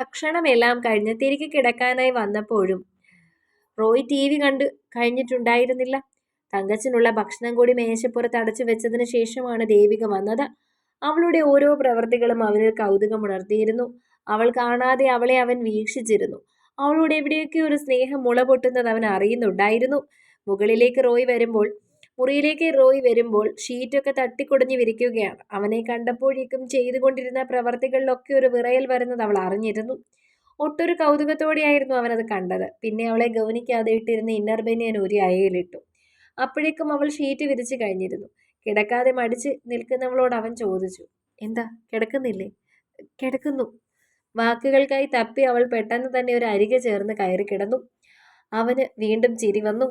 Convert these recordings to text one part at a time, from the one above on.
ഭക്ഷണമെല്ലാം കഴിഞ്ഞ് തിരികെ കിടക്കാനായി വന്നപ്പോഴും റോയ് ടി വി കണ്ട് കഴിഞ്ഞിട്ടുണ്ടായിരുന്നില്ല. തങ്കച്ചനുള്ള ഭക്ഷണം കൂടി മേശപ്പുറത്ത് അടച്ചു വെച്ചതിന് ശേഷമാണ് ദേവിക വന്നത്. അവളുടെ ഓരോ പ്രവൃത്തികളും അവനിൽ കൗതുകമുണർത്തിയിരുന്നു. അവൾ കാണാതെ അവളെ അവൻ വീക്ഷിച്ചിരുന്നു. അവളോട് എവിടെയൊക്കെ ഒരു സ്നേഹം മുള പൊട്ടുന്നത് അവൻ അറിയുന്നുണ്ടായിരുന്നു. മുകളിലേക്ക് റോയ് വരുമ്പോൾ മുറിയിലേക്ക് റോയ് വരുമ്പോൾ ഷീറ്റൊക്കെ തട്ടിക്കൊടിഞ്ഞ് വിരിക്കുകയാണ്. അവനെ കണ്ടപ്പോഴേക്കും ചെയ്തുകൊണ്ടിരുന്ന പ്രവർത്തികളിലൊക്കെ ഒരു വിറയൽ വരുന്നത് അവൾ അറിഞ്ഞിരുന്നു. ഒട്ടൊരു കൗതുകത്തോടെയായിരുന്നു അവനത് കണ്ടത്. പിന്നെ അവളെ ഗൗനിക്കാതെ ഇട്ടിരുന്ന ഇന്നർ ബനിയൻ ഒരു അയയിലിട്ടു അപ്പോഴേക്കും അവൾ ഷീറ്റ് വിരിച്ചു കഴിഞ്ഞിരുന്നു. കിടക്കാതെ മടിച്ച് നിൽക്കുന്നവളോട് അവൻ ചോദിച്ചു എന്താ കിടക്കുന്നില്ലേ? കിടക്കുന്നു. വാക്കുകൾക്കായി തപ്പി അവൾ പെട്ടെന്ന് തന്നെ ഒരു അരികെ ചേർന്ന് കയറി കിടന്നു. അവന് വീണ്ടും ചിരി വന്നു.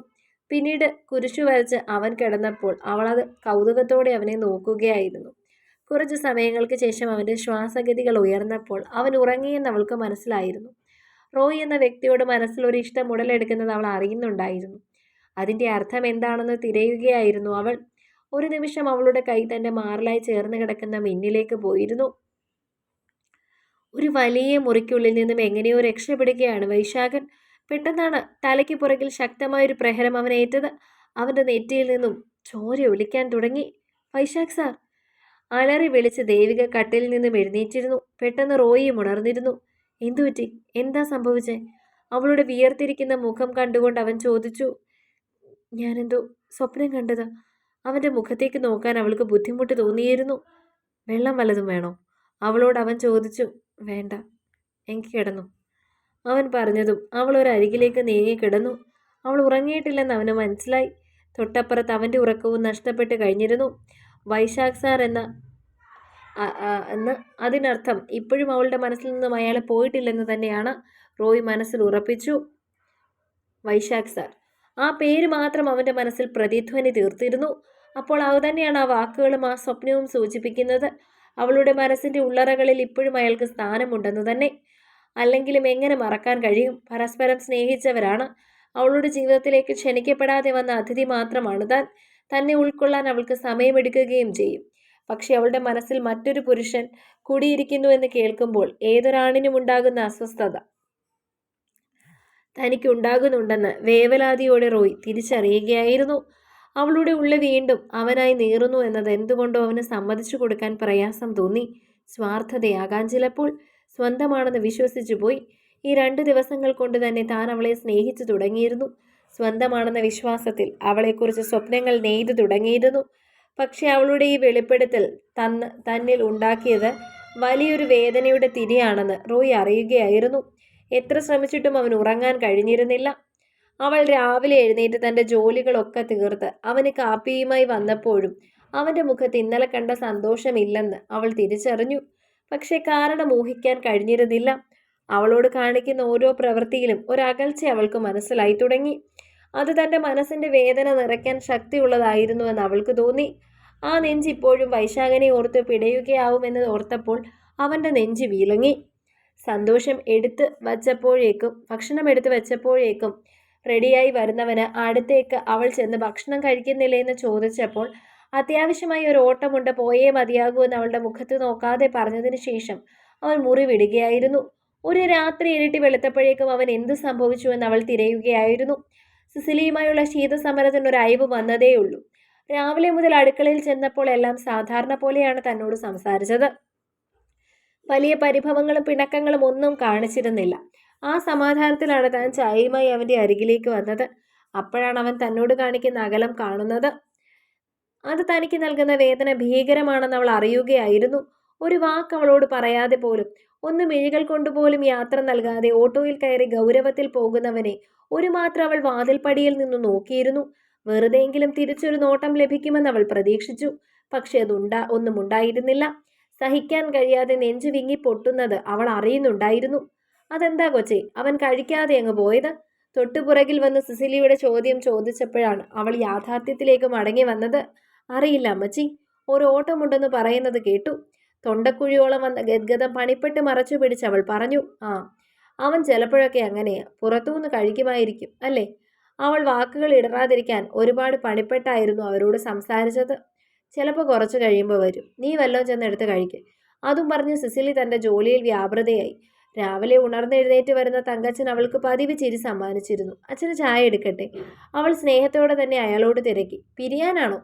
പിന്നീട് കുരിശു വരച്ച് അവൻ കിടന്നപ്പോൾ അത് കൗതുകത്തോടെ അവനെ നോക്കുകയായിരുന്നു. കുറച്ച് സമയങ്ങൾക്ക് ശേഷം അവന്റെ ശ്വാസഗതികൾ ഉയർന്നപ്പോൾ അവൻ ഉറങ്ങിയെന്ന് അവൾക്ക് മനസ്സിലായിരുന്നു. റോയ് എന്ന വ്യക്തിയോട് മനസ്സിൽ ഒരു ഇഷ്ടം ഉടലെടുക്കുന്നത് അവൾ അറിയുന്നുണ്ടായിരുന്നു. അതിന്റെ അർത്ഥം എന്താണെന്ന് തിരയുകയായിരുന്നു അവൾ. ഒരു നിമിഷം അവളുടെ കൈ തന്റെ മാറിലായി ചേർന്ന് കിടക്കുന്ന മിന്നിലേക്ക് പോയിരുന്നു. ഒരു വലിയ മുറിക്കുള്ളിൽ നിന്നും എങ്ങനെയോ രക്ഷപ്പെടുകയാണ് വൈശാഖൻ. പെട്ടെന്നാണ് തലയ്ക്ക് പുറകിൽ ശക്തമായൊരു പ്രഹരം അവനേറ്റത് അവന്റെ നെറ്റിയിൽ നിന്നും ചോര ഒലിക്കാൻ തുടങ്ങി. വൈശാഖ് സാർ അലറി വിളിച്ച് ദേവിക കട്ടിൽ നിന്നും എഴുന്നേറ്റിരുന്നു. പെട്ടെന്ന് റോയിയും ഉണർന്നിരുന്നു. എന്തുപറ്റി എന്താ സംഭവിച്ചേ? അവളുടെ വിയർത്തിരിക്കുന്ന മുഖം കണ്ടുകൊണ്ട് അവൻ ചോദിച്ചു. ഞാനെന്തോ സ്വപ്നം കണ്ടത്. അവന്റെ മുഖത്തേക്ക് നോക്കാൻ അവൾക്ക് ബുദ്ധിമുട്ട് തോന്നിയിരുന്നു. വെള്ളം വല്ലതും വേണോ? അവളോട് അവൻ ചോദിച്ചു. വേണ്ട. എനിക്ക് കിടന്നു. അവൻ പറഞ്ഞതും അവൾ ഒരു അരികിലേക്ക് നീങ്ങി കിടന്നു. അവൾ ഉറങ്ങിയിട്ടില്ലെന്ന് അവന് മനസ്സിലായി. തൊട്ടപ്പുറത്ത് അവന്റെ ഉറക്കവും നഷ്ടപ്പെട്ട് കഴിഞ്ഞിരുന്നു. വൈശാഖ് സാർ എന്ന എന്ന് അതിനർത്ഥം ഇപ്പോഴും അവളുടെ മനസ്സിൽ നിന്നും അയാൾ പോയിട്ടില്ലെന്ന് തന്നെയാണ് റോയ് മനസ്സിൽ ഉറപ്പിച്ചു. വൈശാഖ് സാർ ആ പേര് മാത്രം അവന്റെ മനസ്സിൽ പ്രതിധ്വനി തീർത്തിരുന്നു. അപ്പോൾ അത് തന്നെയാണ് ആ വാക്കുകളും ആ സ്വപ്നവും സൂചിപ്പിക്കുന്നത്. അവളുടെ മനസ്സിന്റെ ഉള്ളറകളിൽ ഇപ്പോഴും അയാൾക്ക് സ്ഥാനമുണ്ടെന്ന് തന്നെ. അല്ലെങ്കിലും എങ്ങനെ മറക്കാൻ കഴിയും? പരസ്പരം സ്നേഹിച്ചവരാണ്. അവളുടെ ജീവിതത്തിലേക്ക് ക്ഷണിക്കപ്പെടാതെ വന്ന അതിഥി മാത്രമാണ് താൻ. തന്നെ ഉൾക്കൊള്ളാൻ അവൾക്ക് സമയമെടുക്കുകയും ചെയ്യും. പക്ഷെ അവളുടെ മനസ്സിൽ മറ്റൊരു പുരുഷൻ കൂടിയിരിക്കുന്നു എന്ന് കേൾക്കുമ്പോൾ ഏതൊരാണിനും ഉണ്ടാകുന്ന അസ്വസ്ഥത. തനിക്കുണ്ടാകുന്നുണ്ടെന്ന് വേവലാതിയോടെ റോയ് തിരിച്ചറിയുകയായിരുന്നു. അവളുടെ ഉള്ളിൽ വീണ്ടും അവനായി നീറുന്നു എന്നത് എന്തുകൊണ്ടോ അവന് സമ്മതിച്ചു കൊടുക്കാൻ പ്രയാസം തോന്നി. സ്വാർത്ഥതയാകാൻ ചിലപ്പോൾ സ്വന്തമാണെന്ന് വിശ്വസിച്ചു പോയി. ഈ രണ്ട് ദിവസങ്ങൾ കൊണ്ട് തന്നെ താൻ അവളെ സ്നേഹിച്ചു തുടങ്ങിയിരുന്നു. സ്വന്തമാണെന്ന വിശ്വാസത്തിൽ അവളെക്കുറിച്ച് സ്വപ്നങ്ങൾ നെയ്തു തുടങ്ങിയിരുന്നു. പക്ഷേ അവളുടെ ഈ വെളിപ്പെടുത്തൽ തന്ന് തന്നിൽ ഉണ്ടാക്കിയത് വലിയൊരു വേദനയുടെ തിരിയാണെന്ന് റോയ് അറിയുകയായിരുന്നു. എത്ര ശ്രമിച്ചിട്ടും അവൻ ഉറങ്ങാൻ കഴിഞ്ഞിരുന്നില്ല. അവൾ രാവിലെ എഴുന്നേറ്റ് തന്റെ ജോലികളൊക്കെ തീർത്ത് അവന് കാപ്പിയുമായി വന്നപ്പോഴും അവന്റെ മുഖത്ത് ഇന്നലെ കണ്ട സന്തോഷമില്ലെന്ന് അവൾ തിരിച്ചറിഞ്ഞു. പക്ഷേ കാരണം ഊഹിക്കാൻ കഴിഞ്ഞിരുന്നില്ല. അവളോട് കാണിക്കുന്ന ഓരോ പ്രവൃത്തിയിലും ഒരകൽച്ച അവൾക്ക് മനസ്സിലായി തുടങ്ങി. അത് തന്റെ മനസ്സിന്റെ വേദന നിറയ്ക്കാൻ ശക്തിയുള്ളതായിരുന്നുവെന്ന് അവൾക്ക് തോന്നി. ആ നെഞ്ച് ഇപ്പോഴും വൈശാഖനെ ഓർത്ത് പിടയുകയാവുമെന്ന് ഓർത്തപ്പോൾ അവന്റെ നെഞ്ച് വീലങ്ങി. സന്തോഷം എടുത്ത് വച്ചപ്പോഴേക്കും ഭക്ഷണം എടുത്ത് വെച്ചപ്പോഴേക്കും റെഡിയായി വരുന്നവന് അടുത്തേക്ക് അവൾ ചെന്ന് ഭക്ഷണം കഴിക്കുന്നില്ലേ എന്ന് ചോദിച്ചപ്പോൾ അത്യാവശ്യമായി ഒരു ഓട്ടമുണ്ട് പോയേ മതിയാകൂ എന്ന് അവളുടെ മുഖത്ത് നോക്കാതെ പറഞ്ഞതിന് ശേഷം അവൻ മുറിവിടുകയായിരുന്നു ഒരു രാത്രി ഇരുട്ടി വെളുത്തപ്പോഴേക്കും അവൻ എന്ത് സംഭവിച്ചു എന്ന് അവൾ തിരയുകയായിരുന്നു. സിസിലിയുമായുള്ള ശീതസമരത്തിനൊരു അയവ് വന്നതേയുള്ളൂ രാവിലെ മുതൽ അടുക്കളയിൽ ചെന്നപ്പോൾ എല്ലാം സാധാരണ പോലെയാണ് തന്നോട് സംസാരിച്ചത്. വലിയ പരിഭവങ്ങളും പിണക്കങ്ങളും ഒന്നും കാണിച്ചിരുന്നില്ല. ആ സമാധാനത്തിലാണ് താൻ ചായയുമായി അവന്റെ അരികിലേക്ക് വന്നത്. അപ്പോഴാണ് അവൻ തന്നോട് കാണിക്കുന്ന അകലം കാണുന്നത്. അത് തനിക്ക് നൽകുന്ന വേദന ഭീകരമാണെന്ന് അവൾ അറിയുകയായിരുന്നു. ഒരു വാക്ക് അവളോട് പറയാതെ പോലും ഒന്ന് മിഴികൾ കൊണ്ടുപോലും യാത്ര നൽകാതെ ഓട്ടോയിൽ കയറി ഗൗരവത്തിൽ പോകുന്നവനെ ഒരു മാത്രം അവൾ വാതിൽപ്പടിയിൽ നിന്ന് നോക്കിയിരുന്നു. വെറുതെയെങ്കിലും തിരിച്ചൊരു നോട്ടം ലഭിക്കുമെന്ന് അവൾ പ്രതീക്ഷിച്ചു. പക്ഷെ അതുണ്ടാ ഒന്നും ഉണ്ടായിരുന്നില്ല. സഹിക്കാൻ കഴിയാതെ നെഞ്ചു വിങ്ങി പൊട്ടുന്നത് അവൾ അറിയുന്നുണ്ടായിരുന്നു. അതെന്താ കൊച്ചേ അവൻ കഴിക്കാതെ അങ്ങ് പോയത്? തൊട്ടുപുറകിൽ വന്ന് സിസിലിയുടെ ചോദ്യം ചോദിച്ചപ്പോഴാണ് അവൾ യാഥാർത്ഥ്യത്തിലേക്ക് മടങ്ങി വന്നത്. അറിയില്ല അമ്മച്ചി. ഒരു ഓട്ടമുണ്ടെന്ന് പറയുന്നത് കേട്ടു. തൊണ്ടക്കുഴിയോളം വന്ന ഗദ്ഗതം പണിപ്പെട്ട് മറച്ചു പിടിച്ച് അവൾ പറഞ്ഞു ആ അവൻ ചിലപ്പോഴൊക്കെ അങ്ങനെയാ പുറത്തുനിന്ന് കഴിക്കുമായിരിക്കും അല്ലേ? അവൾ വാക്കുകൾ ഇടറാതിരിക്കാൻ ഒരുപാട് പണിപ്പെട്ടായിരുന്നു അവരോട് സംസാരിച്ചത്. ചിലപ്പോൾ കുറച്ച് കഴിയുമ്പോൾ വരും. നീ വല്ലതും ചെന്ന് എടുത്ത് കഴിക്ക്. അതും പറഞ്ഞ് സിസിലി തന്റെ ജോലിയിൽ വ്യാപൃതയായി. രാവിലെ ഉണർന്നെഴുന്നേറ്റ് വരുന്ന തങ്കച്ചൻ അവൾക്ക് പതിവ് ചിരി സമ്മാനിച്ചിരുന്നു. അച്ഛന് ചായ എടുക്കട്ടെ. അവൾ സ്നേഹത്തോടെ തന്നെ അയാളോട് തിരക്കി. പിരിയാനാണോ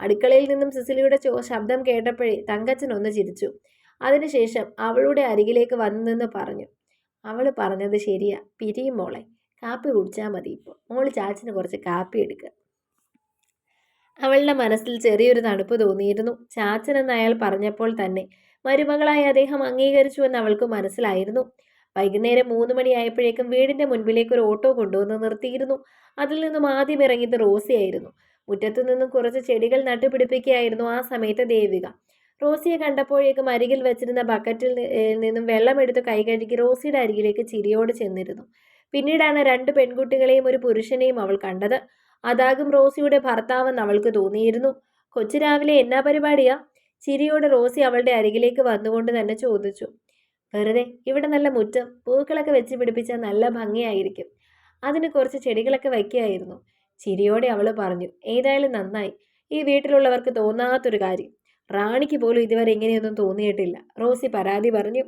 അടുക്കളയിൽ നിന്നും സിസിലിയുടെ ശബ്ദം കേട്ടപ്പോഴേ തങ്കച്ചൻ ഒന്ന് ചിരിച്ചു. അതിനുശേഷം അവളുടെ അരികിലേക്ക് വന്നു നിന്ന് പറഞ്ഞു. അവൾ പറഞ്ഞത് ശരിയാ. പിരിയും മോളെ. കാപ്പി കുടിച്ചാൽ മതി ഇപ്പോൾ മോൾ ചാച്ചിന് കുറച്ച് കാപ്പി എടുക്കുക അവളുടെ മനസ്സിൽ ചെറിയൊരു തണുപ്പ് തോന്നിയിരുന്നു. ചാച്ചനെന്ന് അയാൾ പറഞ്ഞപ്പോൾ തന്നെ മരുമകളായി അദ്ദേഹം അംഗീകരിച്ചുവെന്ന് അവൾക്ക് മനസ്സിലായിരുന്നു. വൈകുന്നേരം മൂന്ന് മണിയായപ്പോഴേക്കും വീടിന്റെ മുൻപിലേക്ക് ഒരു ഓട്ടോ കൊണ്ടുവന്ന് നിർത്തിയിരുന്നു. അതിൽ നിന്നും ആദ്യം ഇറങ്ങിയത് റോസിയായിരുന്നു. മുറ്റത്തു നിന്നും കുറച്ച് ചെടികൾ നട്ടുപിടിപ്പിക്കുകയായിരുന്നു ആ സമയത്ത് ദേവിക. റോസിയെ കണ്ടപ്പോഴേക്കും അരികിൽ വെച്ചിരുന്ന ബക്കറ്റിൽ നിന്നും വെള്ളമെടുത്ത് കൈ കഴുകി റോസിയുടെ അരികിലേക്ക് ചിരിയോട് ചെന്നിരുന്നു. പിന്നീടാണ് രണ്ട് പെൺകുട്ടികളെയും ഒരു പുരുഷനെയും അവൾ കണ്ടത്. അതാകും റോസിയുടെ ഭർത്താവെന്ന് അവൾക്ക് തോന്നിയിരുന്നു. കൊച്ചു രാവിലെ എന്നാ പരിപാടിയാ? ചിരിയോട് റോസി അവളുടെ അരികിലേക്ക് വന്നുകൊണ്ട് തന്നെ ചോദിച്ചു. വെറുതെ ഇവിടെ നല്ല മുറ്റം. പൂക്കളൊക്കെ വെച്ച് പിടിപ്പിച്ചാൽ നല്ല ഭംഗിയായിരിക്കും. അതിന് കുറച്ച് ചെടികളൊക്കെ വയ്ക്കുകയായിരുന്നു ചിരിയോടെ അവൾ പറഞ്ഞു ഏതായാലും നന്നായി. ഈ വീട്ടിലുള്ളവർക്ക് തോന്നാത്തൊരു കാര്യം. റാണിക്ക് പോലും ഇതുവരെ ഇങ്ങനെയൊന്നും തോന്നിയിട്ടില്ല. റോസി പരാതി പറഞ്ഞു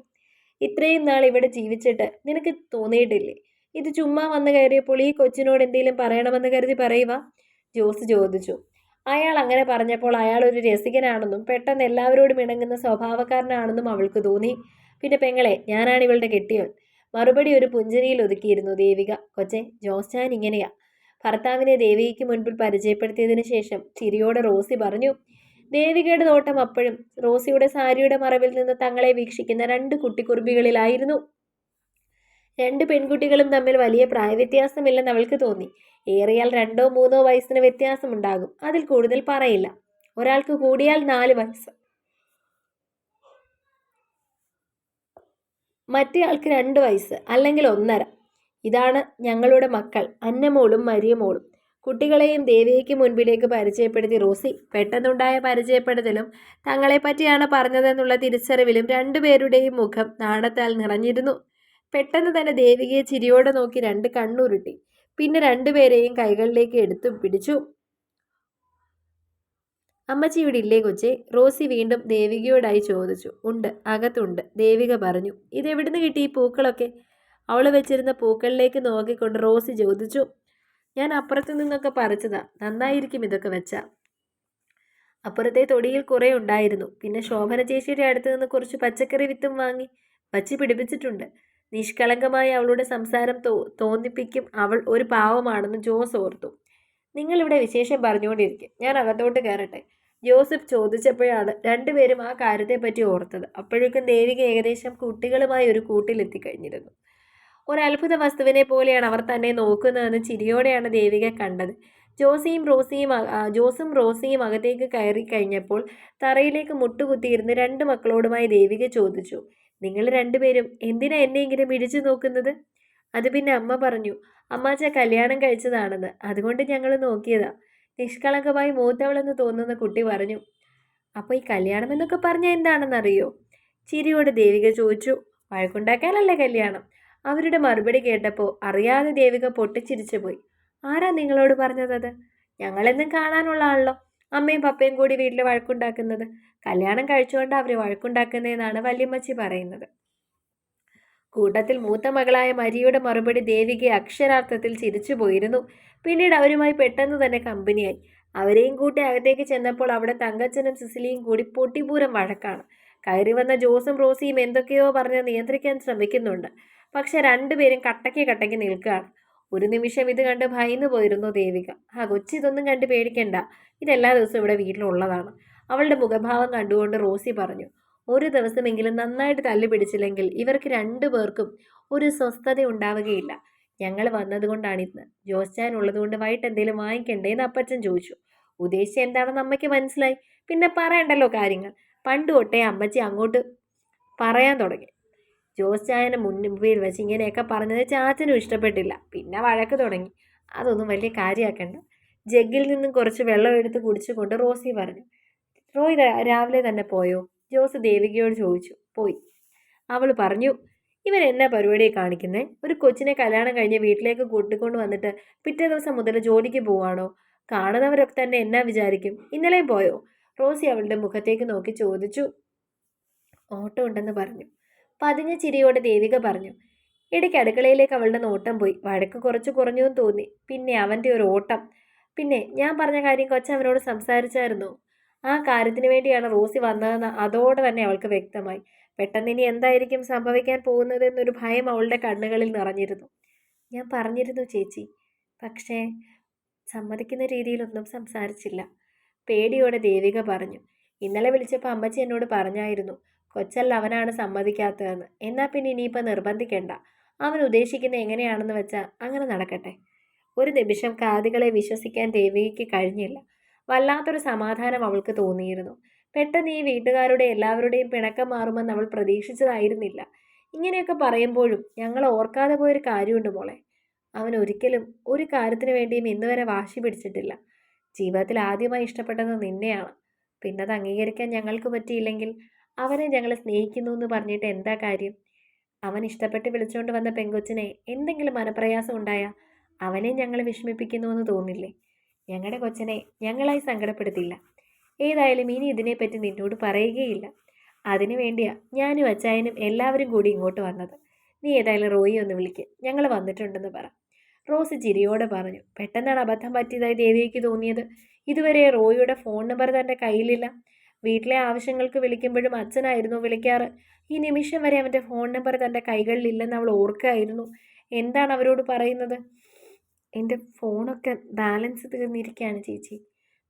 ഇത്രയും നാൾ ഇവിടെ ജീവിച്ചിട്ട് നിനക്ക് തോന്നിയിട്ടില്ലേ? ഇത് ചുമ്മാ വന്നു കയറിയപ്പോൾ ഈ കൊച്ചിനോട് എന്തെങ്കിലും പറയണമെന്ന് കരുതി പറയുക ജോസ് ചോദിച്ചു അയാൾ അങ്ങനെ പറഞ്ഞപ്പോൾ അയാൾ ഒരു രസികനാണെന്നും പെട്ടെന്ന് എല്ലാവരോടും ഇണങ്ങുന്ന സ്വഭാവക്കാരനാണെന്നും അവൾക്ക് തോന്നി. പിന്നെ പെങ്ങളെ ഞാനാണ് ഇവളുടെ കെട്ടിയവൻ മറുപടി ഒരു പുഞ്ചിരിയിൽ ഒതുക്കിയിരുന്നു ദേവിക. കൊച്ചെ ജോസ് ഞാൻ ഇങ്ങനെയാ. ഭർത്താവിനെ ദേവികയ്ക്ക് മുൻപിൽ പരിചയപ്പെടുത്തിയതിനു ശേഷം ചിരിയോടെ റോസി പറഞ്ഞു ദേവികയുടെ നോട്ടം അപ്പോഴും റോസിയുടെ സാരിയുടെ മറവിൽ നിന്ന് തങ്ങളെ വീക്ഷിക്കുന്ന രണ്ട് കുട്ടിക്കുറുമ്പികളിലായിരുന്നു. രണ്ട് പെൺകുട്ടികളും തമ്മിൽ വലിയ പ്രായവ്യത്യാസമില്ലെന്ന് അവൾക്ക് തോന്നി. ഏറിയാൽ രണ്ടോ മൂന്നോ വയസ്സിന് വ്യത്യാസമുണ്ടാകും. അതിൽ കൂടുതൽ പറയില്ല. ഒരാൾക്ക് കൂടിയാൽ നാല് വയസ്സ്. മറ്റേയാൾക്ക് രണ്ട് വയസ്സ് അല്ലെങ്കിൽ ഒന്നര. ഇതാണ് ഞങ്ങളുടെ മക്കൾ അന്നമോളും മരിയമോളും. കുട്ടികളെയും ദേവിയയ്ക്ക് മുൻപിലേക്ക് പരിചയപ്പെടുത്തി റോസി പെട്ടെന്നുണ്ടായ പരിചയപ്പെടുത്തലും തങ്ങളെപ്പറ്റിയാണ് പറഞ്ഞതെന്നുള്ള തിരിച്ചറിവിലും രണ്ടുപേരുടെയും മുഖം നാണത്താൽ നിറഞ്ഞിരുന്നു. പെട്ടെന്ന് തന്നെ ദേവികയെ ചിരിയോടെ നോക്കി രണ്ട് കണ്ണുരുട്ടി. പിന്നെ രണ്ടുപേരെയും കൈകളിലേക്ക് എടുത്തു പിടിച്ചു. അമ്മച്ചി ഇവിടെ ഇല്ലേ കൊച്ചേ? റോസി വീണ്ടും ദേവികയോടായി ചോദിച്ചു. ഉണ്ട് അകത്തുണ്ട് ദേവിക പറഞ്ഞു. ഇതെവിടുന്ന് കിട്ടി ഈ പൂക്കളൊക്കെ? അവൾ വെച്ചിരുന്ന പൂക്കളിലേക്ക് നോക്കിക്കൊണ്ട് റോസി ചോദിച്ചു ഞാൻ അപ്പുറത്തു നിന്നൊക്കെ പറിച്ചതാ. നന്നായിരിക്കും ഇതൊക്കെ വെച്ച. അപ്പുറത്തെ തൊടിയിൽ കുറേ ഉണ്ടായിരുന്നു. പിന്നെ ശോഭന ചേച്ചിയുടെ അടുത്ത് നിന്ന് കുറച്ച് പച്ചക്കറി വിത്തും വാങ്ങി വച്ച് പിടിപ്പിച്ചിട്ടുണ്ട്. നിഷ്കളങ്കമായി അവളുടെ സംസാരം തോ തോന്നിപ്പിക്കും അവൾ ഒരു പാവമാണെന്ന് ജോസ് ഓർത്തു. നിങ്ങളിവിടെ വിശേഷം പറഞ്ഞുകൊണ്ടിരിക്കും. ഞാൻ അകത്തോട്ട് കയറട്ടെ ജോസഫ് ചോദിച്ചപ്പോഴാണ് രണ്ടുപേരും ആ കാര്യത്തെപ്പറ്റി ഓർത്തത്. അപ്പോഴേക്കും ദേവിക ഏകദേശം കുട്ടികളുമായി ഒരു കൂട്ടിലെത്തിക്കഴിഞ്ഞിരുന്നു. ഒരു അത്ഭുത വസ്തുവിനെ പോലെയാണ് അവർ തന്നെ നോക്കുന്നതെന്ന് ചിരിയോടെയാണ് ദേവിക കണ്ടത്. ജോസിയും റോസിയും ജോസും റോസിയും അകത്തേക്ക് കയറി കഴിഞ്ഞപ്പോൾ തറയിലേക്ക് മുട്ടുകുത്തിയിരുന്ന് രണ്ട് മക്കളോടുമായി ദേവിക ചോദിച്ചു നിങ്ങൾ രണ്ടുപേരും എന്തിനാ എന്നെ ഇങ്ങനെ നോക്കുന്നത്? അത് പിന്നെ അമ്മ പറഞ്ഞു അമ്മാച്ച കല്യാണം കഴിച്ചതാണെന്ന് അതുകൊണ്ട് ഞങ്ങൾ നോക്കിയതാ. നിഷ്കളങ്കമായി മൂത്തവളെന്ന് തോന്നുന്ന കുട്ടി പറഞ്ഞു അപ്പോൾ ഈ കല്യാണം എന്നൊക്കെ പറഞ്ഞാൽ എന്താണെന്നറിയോ? ചിരിയോട് ദേവിക ചോദിച്ചു വഴക്കുണ്ടാക്കാനല്ലേ കല്യാണം? അവരുടെ മറുപടി കേട്ടപ്പോൾ അറിയാതെ ദേവിക പൊട്ടിച്ചിരിച്ചു പോയി. ആരാ നിങ്ങളോട് പറഞ്ഞത് ഞങ്ങളെന്നും കാണാനുള്ള ആണല്ലോ അമ്മയും പപ്പയും കൂടി വീട്ടിൽ വഴക്കുണ്ടാക്കുന്നത്. കല്യാണം കഴിച്ചുകൊണ്ട് അവർ വഴക്കുണ്ടാക്കുന്നതെന്നാണ് വല്യമ്മച്ചി പറയുന്നത്. കൂട്ടത്തിൽ മൂത്ത മകളായ മരിയുടെ മറുപടി ദേവികയെ അക്ഷരാർത്ഥത്തിൽ ചിരിച്ചു പോയിരുന്നു. പിന്നീട് അവരുമായി പെട്ടെന്ന് തന്നെ കമ്പനിയായി. അവരെയും കൂട്ടി അകത്തേക്ക് ചെന്നപ്പോൾ അവിടെ തങ്കച്ചനും സിസിലിയും കൂടി പൊട്ടിപൂരം വഴക്കാണ്. കയറി വന്ന ജോസും റോസിയും എന്തൊക്കെയോ പറഞ്ഞ് നിയന്ത്രിക്കാൻ ശ്രമിക്കുന്നുണ്ട്. പക്ഷെ രണ്ടുപേരും കട്ടയ്ക്ക് കട്ടയ്ക്ക് നിൽക്കുകയാണ്. ഒരു നിമിഷം ഇത് കണ്ട് ഭയന്നു പോയിരുന്നു ദേവിക. ആ കൊച്ചി ഇതൊന്നും കണ്ട് പേടിക്കണ്ട. ഇതെല്ലാ ദിവസവും ഇവിടെ വീട്ടിലുള്ളതാണ്. അവളുടെ മുഖഭാവം കണ്ടുകൊണ്ട് റോസി പറഞ്ഞു ഒരു ദിവസമെങ്കിലും നന്നായിട്ട് തല്ലു പിടിച്ചില്ലെങ്കിൽ ഇവർക്ക് രണ്ടു പേർക്കും ഒരു സ്വസ്ഥത ഉണ്ടാവുകയില്ല. ഞങ്ങൾ വന്നതുകൊണ്ടാണ് ഇന്ന്. ജോസ്റ്റാൻ ഉള്ളതുകൊണ്ട് വൈകിട്ട് എന്തെങ്കിലും വാങ്ങിക്കണ്ടേ എന്ന് അപ്പച്ചൻ ചോദിച്ചു. ഉദ്ദേശിച്ച എന്താണെന്ന് അമ്മയ്ക്ക് മനസ്സിലായി. പിന്നെ പറയണ്ടല്ലോ കാര്യങ്ങൾ. പണ്ട് തൊട്ടേ അമ്മച്ചി അങ്ങോട്ട് പറയാൻ തുടങ്ങി. ജോസ് ചായനെ മുൻപിൽ വെച്ച് ഇങ്ങനെയൊക്കെ പറഞ്ഞത് ചാച്ചനും ഇഷ്ടപ്പെട്ടില്ല. പിന്നെ വഴക്ക് തുടങ്ങി. അതൊന്നും വലിയ കാര്യമാക്കണ്ട. ജഗ്ഗിൽ നിന്നും കുറച്ച് വെള്ളം എടുത്ത് കുടിച്ചുകൊണ്ട് റോസി പറഞ്ഞു റോയ് രാവിലെ തന്നെ പോയോ? ജോസ് ദേവികയോട് ചോദിച്ചു. പോയി. അവൾ പറഞ്ഞു ഇവൻ എന്നാ പരിപാടിയെ കാണിക്കുന്നേ? ഒരു കൊച്ചിനെ കല്യാണം കഴിഞ്ഞ് വീട്ടിലേക്ക് കൂട്ടിക്കൊണ്ട് വന്നിട്ട് പിറ്റേ ദിവസം മുതൽ ജോലിക്ക് പോവാണോ? കാണുന്നവരൊക്കെ തന്നെ എന്നാ വിചാരിക്കും? ഇന്നലെയും പോയോ? റോസി അവളുടെ മുഖത്തേക്ക് നോക്കി ചോദിച്ചു. ഓട്ടോ ഉണ്ടെന്ന് പറഞ്ഞു. പതിഞ്ഞ ചിരിയോടെ ദേവിക പറഞ്ഞു ഇടയ്ക്ക് അടുക്കളയിലേക്ക് അവളുടെ നോട്ടം പോയി. വഴക്ക് കുറച്ച് കുറഞ്ഞു എന്ന് തോന്നി. പിന്നെ അവന്റെ ഒരു ഓട്ടം. പിന്നെ ഞാൻ പറഞ്ഞ കാര്യം കൊച്ചവനോട് സംസാരിച്ചായിരുന്നു. ആ കാര്യത്തിന് വേണ്ടിയാണ് റോസി വന്നതെന്ന് അതോടെ തന്നെ അവൾക്ക് വ്യക്തമായി. പെട്ടെന്ന് ഇനി എന്തായിരിക്കും സംഭവിക്കാൻ പോകുന്നതെന്നൊരു ഭയം അവളുടെ കണ്ണുകളിൽ നിറഞ്ഞിരുന്നു. ഞാൻ പറഞ്ഞിരുന്നു ചേച്ചി. പക്ഷേ സമ്മതിക്കുന്ന രീതിയിലൊന്നും സംസാരിച്ചില്ല. പേടിയോടെ ദേവിക പറഞ്ഞു ഇന്നലെ വിളിച്ചപ്പോൾ അമ്മച്ചി എന്നോട് പറഞ്ഞായിരുന്നു. കൊച്ചല്ല അവനാണ് സമ്മതിക്കാത്തതെന്ന്. എന്നാൽ പിന്നെ ഇനിയിപ്പോൾ നിർബന്ധിക്കേണ്ട. അവൻ ഉദ്ദേശിക്കുന്ന എങ്ങനെയാണെന്ന് വെച്ചാൽ അങ്ങനെ നടക്കട്ടെ. ഒരു നിമിഷം കാതുകളെ വിശ്വസിക്കാൻ ദേവികയ്ക്ക് കഴിഞ്ഞില്ല. വല്ലാത്തൊരു സമാധാനം അവൾക്ക് തോന്നിയിരുന്നു. പെട്ടെന്ന് ഈ വീട്ടുകാരുടെ എല്ലാവരുടെയും പിണക്കം മാറുമെന്ന് അവൾ പ്രതീക്ഷിച്ചതായിരുന്നില്ല. ഇങ്ങനെയൊക്കെ പറയുമ്പോഴും ഞങ്ങൾ ഓർക്കാതെ പോയൊരു കാര്യമുണ്ട് മോളെ. അവൻ ഒരിക്കലും ഒരു കാര്യത്തിന് വേണ്ടിയും ഇന്നുവരെ വാശി പിടിച്ചിട്ടില്ല. ജീവിതത്തിൽ ആദ്യമായി ഇഷ്ടപ്പെട്ടത് നിന്നെയാണ്. പിന്നത് അംഗീകരിക്കാൻ ഞങ്ങൾക്ക് പറ്റിയില്ലെങ്കിൽ അവനെ ഞങ്ങൾ സ്നേഹിക്കുന്നു എന്ന് പറഞ്ഞിട്ട് എന്താ കാര്യം? അവൻ ഇഷ്ടപ്പെട്ട് വിളിച്ചുകൊണ്ട് വന്ന പെങ്കൊച്ചിനെ എന്തെങ്കിലും മനപ്രയാസം ഉണ്ടായാൽ അവനെ ഞങ്ങൾ വിഷമിപ്പിക്കുന്നു എന്ന് തോന്നില്ലേ? ഞങ്ങളുടെ കൊച്ചനെ ഞങ്ങളായി സങ്കടപ്പെടുത്തില്ല. ഏതായാലും ഇനി ഇതിനെപ്പറ്റി നിന്നോട് പറയുകയില്ല. അതിനു വേണ്ടിയാ ഞാനും അച്ചായനും എല്ലാവരും കൂടി ഇങ്ങോട്ട് വന്നത്. നീ ഏതായാലും റോയി ഒന്ന് വിളിക്ക്. ഞങ്ങൾ വന്നിട്ടുണ്ടെന്ന് പറ. റോസ് ചിരിയോടെ പറഞ്ഞു. പെട്ടെന്നാണ് അബദ്ധം പറ്റിയതായി ദേവിക്ക് തോന്നിയത്. ഇതുവരെ റോയിയുടെ ഫോൺ നമ്പർ തന്റെ കയ്യിലില്ല. വീട്ടിലെ ആവശ്യങ്ങൾക്ക് വിളിക്കുമ്പോഴും അച്ഛനായിരുന്നു വിളിക്കാറ്. ഈ നിമിഷം വരെ അവന്റെ ഫോൺ നമ്പർ തന്റെ കൈകളിലില്ലെന്ന് അവൾ ഓർക്കുകയായിരുന്നു എന്താണ് അവരോട് പറയുന്നത്? എന്റെ ഫോണൊക്കെ ബാലൻസ് തീർന്നിരിക്കുകയാണ് ചേച്ചി.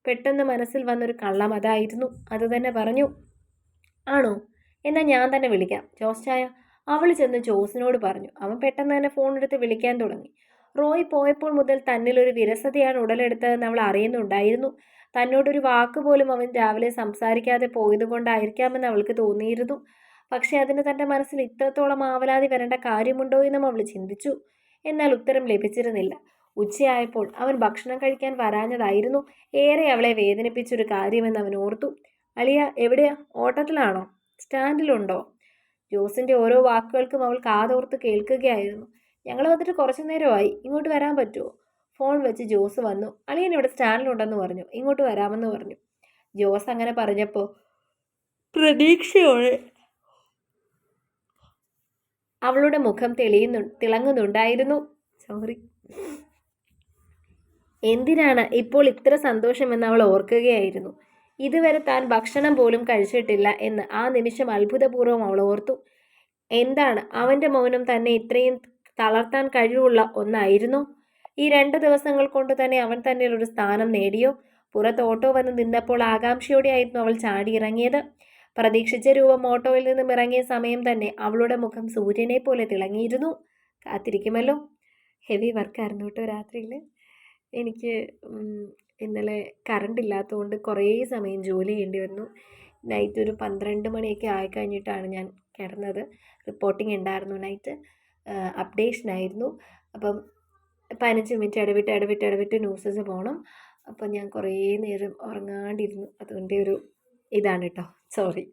പെട്ടെന്ന് മനസ്സിൽ വന്നൊരു കള്ളം അതായിരുന്നു. അത് തന്നെ പറഞ്ഞു ആണോ? എന്നാൽ ഞാൻ തന്നെ വിളിക്കാം. ജോസ് ചായ അവൾ ചെന്ന് ജോസിനോട് പറഞ്ഞു. അവൻ പെട്ടെന്ന് തന്നെ ഫോൺ എടുത്ത് വിളിക്കാൻ തുടങ്ങി. റോയ് പോയപ്പോൾ മുതൽ തന്നിലൊരു വിരസതയാണ് ഉടലെടുത്തതെന്ന് അവൾ അറിയുന്നുണ്ടായിരുന്നു. തന്നോടൊരു വാക്ക് പോലും അവൻ രാവിലെ സംസാരിക്കാതെ പോയതുകൊണ്ടായിരിക്കാമെന്ന് അവൾക്ക് തോന്നിയിരുന്നു. പക്ഷേ അതിന് തന്റെ മനസ്സിൽ ഇത്രത്തോളം ആവലാതി വരേണ്ട കാര്യമുണ്ടോ എന്നും അവൾ ചിന്തിച്ചു. എന്നാൽ ഉത്തരം ലഭിച്ചിരുന്നില്ല. ഉച്ചയായപ്പോൾ അവൻ ഭക്ഷണം കഴിക്കാൻ വരാഞ്ഞതായിരുന്നു. ഏറെ അവളെ വേദനിപ്പിച്ചൊരു കാര്യമെന്ന് അവൻ ഓർത്തു. അളിയ എവിടെയാ? ഓട്ടത്തിലാണോ? സ്റ്റാൻഡിലുണ്ടോ? ജോസിന്റെ ഓരോ വാക്കുകൾക്കും അവൾ കാതോർത്ത് കേൾക്കുകയായിരുന്നു. ഞങ്ങൾ വന്നിട്ട് കുറച്ച് നേരമായി. ഇങ്ങോട്ട് വരാൻ പറ്റുമോ ഫോൺ വെച്ച് ജോസ് വന്നു. അളിയൻ ഇവിടെ സ്റ്റാൻഡിലുണ്ടെന്ന് പറഞ്ഞു. ഇങ്ങോട്ട് വരാമെന്ന് പറഞ്ഞു. ജോസ് അങ്ങനെ പറഞ്ഞപ്പോൾ പ്രതീക്ഷയോടെ അവളുടെ മുഖം തെളിയുന്നു തിളങ്ങുന്നുണ്ടായിരുന്നു. സോറി. എന്തിനാണ് ഇപ്പോൾ ഇത്ര സന്തോഷമെന്ന് അവൾ ഓർക്കുകയായിരുന്നു? ഇതുവരെ താൻ ഭക്ഷണം പോലും കഴിച്ചിട്ടില്ല എന്ന് ആ നിമിഷം അത്ഭുതപൂർവം അവൾ ഓർത്തു. എന്താണ്? അവന്റെ മൗനം തന്നെ ഇത്രയും തളർത്താൻ കഴിവുള്ള ഒന്നായിരുന്നു. ഈ രണ്ട് ദിവസങ്ങൾ കൊണ്ട് തന്നെ അവൻ തന്നെ ഒരു സ്ഥാനം നേടിയോ? പുറത്ത് ഓട്ടോ വന്ന് നിന്നപ്പോൾ ആകാംക്ഷയോടെയായിരുന്നു അവൾ ചാടിയിറങ്ങിയത്. പ്രതീക്ഷിച്ച രൂപം ഓട്ടോയിൽ നിന്നും ഇറങ്ങിയ സമയം തന്നെ അവളുടെ മുഖം സൂര്യനെ പോലെ തിളങ്ങിയിരുന്നു. കാത്തിരിക്കുമല്ലോ. ഹെവി വർക്കായിരുന്നു കേട്ടോ രാത്രിയിൽ. എനിക്ക് ഇന്നലെ കറണ്ട് ഇല്ലാത്തതുകൊണ്ട് കുറേ സമയം ജോലി ചെയ്യേണ്ടി വന്നു. നൈറ്റ് ഒരു പന്ത്രണ്ട് മണിയൊക്കെ ആയി കഴിഞ്ഞിട്ടാണ് ഞാൻ കിടന്നത്. റിപ്പോർട്ടിംഗ് ഉണ്ടായിരുന്നു നൈറ്റ് അപ്ഡേഷൻ ആയിരുന്നു. അപ്പം പതിനഞ്ച് മിനിറ്റ് ഇടവിട്ട് ഇടവിട്ട് ഇടവിട്ട് ന്യൂസസ് പോകണം അപ്പം ഞാൻ കുറേ നേരം ഉറങ്ങാണ്ടിരുന്നു. അതുകൊണ്ട് ഒരു ഇതാണ് കേട്ടോ സോറി